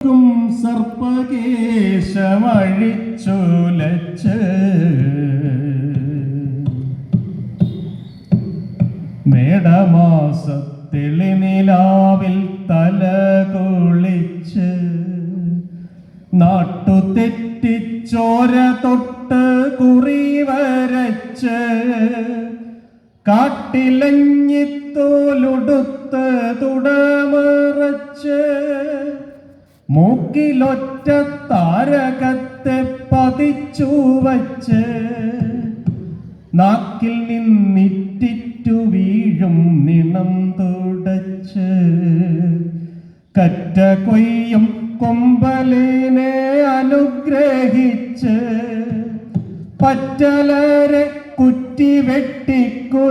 ും സർപ്പകേശമഴിച്ചുലച്ച് മേടമാസത്തിളിനിലാവിൽ തല കുളിച്ച് നാട്ടു തെറ്റിച്ചോര തൊട്ട് കുറി വരച്ച് കാട്ടിലഞ്ഞിത്തോലുടുത്ത് തുടമറച്ച് മൂക്കിലൊറ്റ താരകത്തെ പതിച്ചു വച്ച് നാക്കിൽ നിന്നിറ്റിറ്റു വീഴും നിണം തുടച്ച്. കറ്റ കൊയ്യും കൊമ്പലിനെ അനുഗ്രഹിച്ച് പറ്റലരെ കുറ്റി വെട്ടിക്കുരുതിയൊത്ത്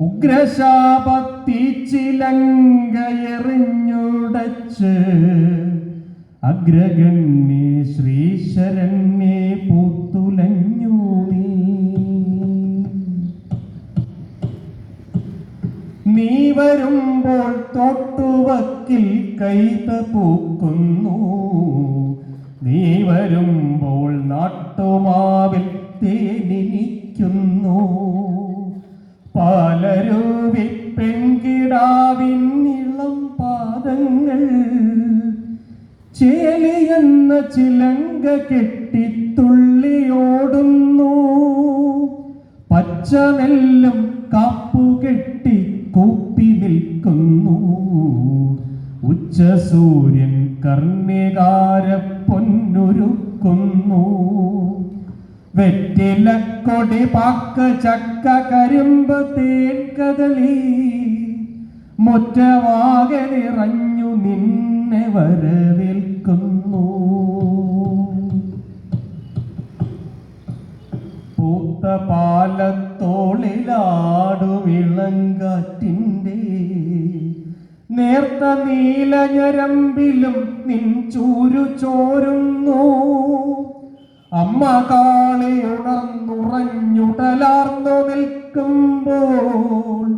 ഉഗ്രശാപത്തിച്ചിലങ്കയെറിഞ്ഞുടച്ച് അഗ്രഗണ്യെ ശ്രീശരണ്യെ പൂത്തുലഞ്ഞു നീ. നീ വരുമ്പോൾ തൊട്ടുവക്കിൽ കൈത പൂക്കുന്നു. നീ വരുമ്പോൾ നാട്ടുമാവിൽ തേനിനിക്കുന്നു ചേലിയെന്ന ചിലങ്ക കെട്ടിത്തുള്ളിയോടുന്നു പച്ചനെല്ലും കാപ്പുകെട്ടി കൂപ്പി നിൽക്കുന്നു. ഉച്ചസൂര്യൻ കർണികാര പൊന്നുരുക്കുന്നു. വെറ്റിലക്കൊടി പാക്ക ചക്ക കരിമ്പ് തേൻ കദളി. മുറ്റവാകെ പാലത്തോളിലാടുവിളങ്കാറ്റിന്റെ നേർത്ത നീലഞരമ്പിലും നിൻ ചൂരു ചോരുന്നു. അമ്മ കാളി ഉണർന്നുറഞ്ഞുടലാർന്നു നിൽക്കുമ്പോൾ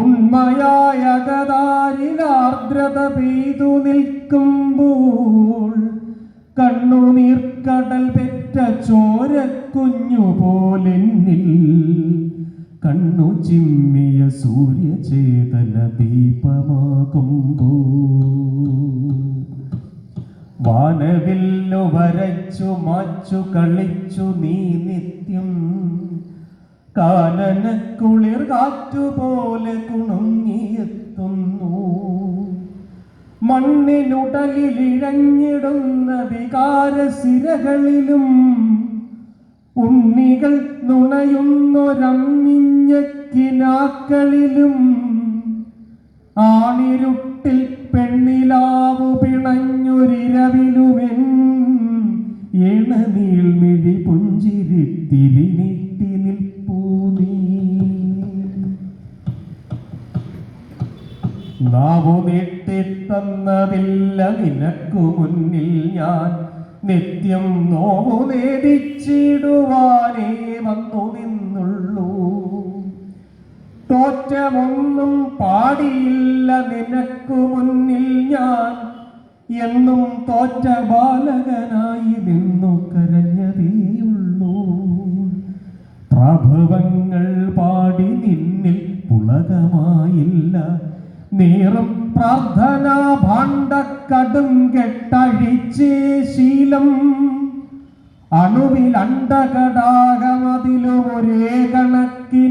ഉണ്മയായ ഗതാരിലാർദ്രത പെയ്തു നിൽക്കുമ്പോൾ കണ്ണുനീർക്കടൽ പെറ്റ ചോരക്കുഞ്ഞു പോലെന്നിൽ കണ്ണു ചിമ്മിയ സൂര്യചേതന ദീപമാകുമ്പോ. വാനവില്ലു വരച്ചു മാച്ചു കളിച്ചു നീ നിത്യം കാനന കുളിർ കാറ്റുപോലെ കുണുങ്ങിയെത്തുന്നു. മണ്ണിനുടലിലിഴഞ്ഞിടുന്ന വികാര സിരകളിലും ഉണ്ണികൾ നുണയുന്നൊരമ്മിഞ്ഞക്കിനാക്കളിലും ആണിരുട്ടിൽ പെണ്ണിലാവു പിണഞ്ഞൊരിരവിലുമെൻ എണനീൾമിഴി പുഞ്ചിരി തിരിനിട്ടി നിൽപ്പൂ നീ. നാവു നീട്ടിത്തന്നതില്ല നിനക്കു മുന്നിൽ ഞാൻ നിത്യം നോവു നേടിച്ചിടുവാനേ വന്നു നിന്നുള്ളൂ തോറ്റമൊന്നും പാടിയില്ല നിനക്കു മുന്നിൽ ഞാൻ. എന്നും തോറ്റ ബാലകനായി നിന്നു കരഞ്ഞതേയുള്ളൂ. പ്രഭവങ്ങൾ പാടി നിന്നിൽ പുളകമായില്ല. നേറും പ്രാർത്ഥനാ ഭാണ്ഡക്കടും കെട്ടഴിച്ചേ ശീലം. അണുവിൽ അണ്ടകടാകമതിലും ഒരേ കണക്കിനു നിൻ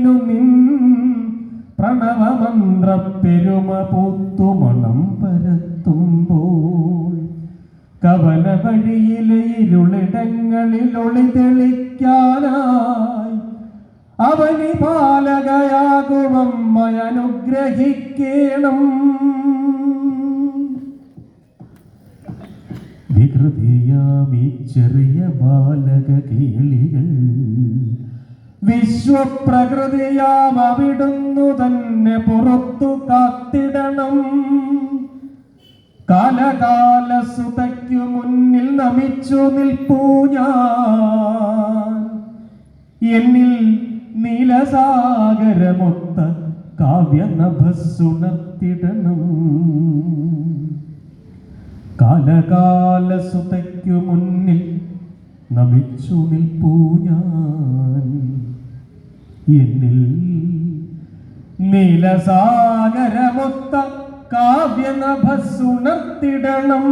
പ്രണവമന്ത്ര പെരുമ പൂത്തുമണം പരത്തുമ്പോൾ കവല വഴിയിലെ ഇരുളിടങ്ങളിൽ ഒളി തെളിക്കാനായി അവനി പാലകയാകുമമ്മ അനുഗ്രഹിക്കണം വികൃതിയാമി ചെറിയ ബാലക കേളികൾ വിശ്വപ്രകൃതിയാം അവിടുന്നു തന്നെ പുറത്തു കാത്തിടണം. കാലകാല സുതയ്ക്കു മുന്നിൽ നമിച്ചു നിൽപ്പൂ ഞാൻ. എന്നിൽ നീലസാഗരമൊത്ത കാവ്യനഭസുണർത്തിടണം കാലകാലസുതയ്ക്കു മുന്നിൽ നമിച്ചു നിൽപ്പൂ ഞാൻ. എന്നിൽ നീലസാഗരമൊത്ത കാവ്യനഭസുണർത്തിടണം.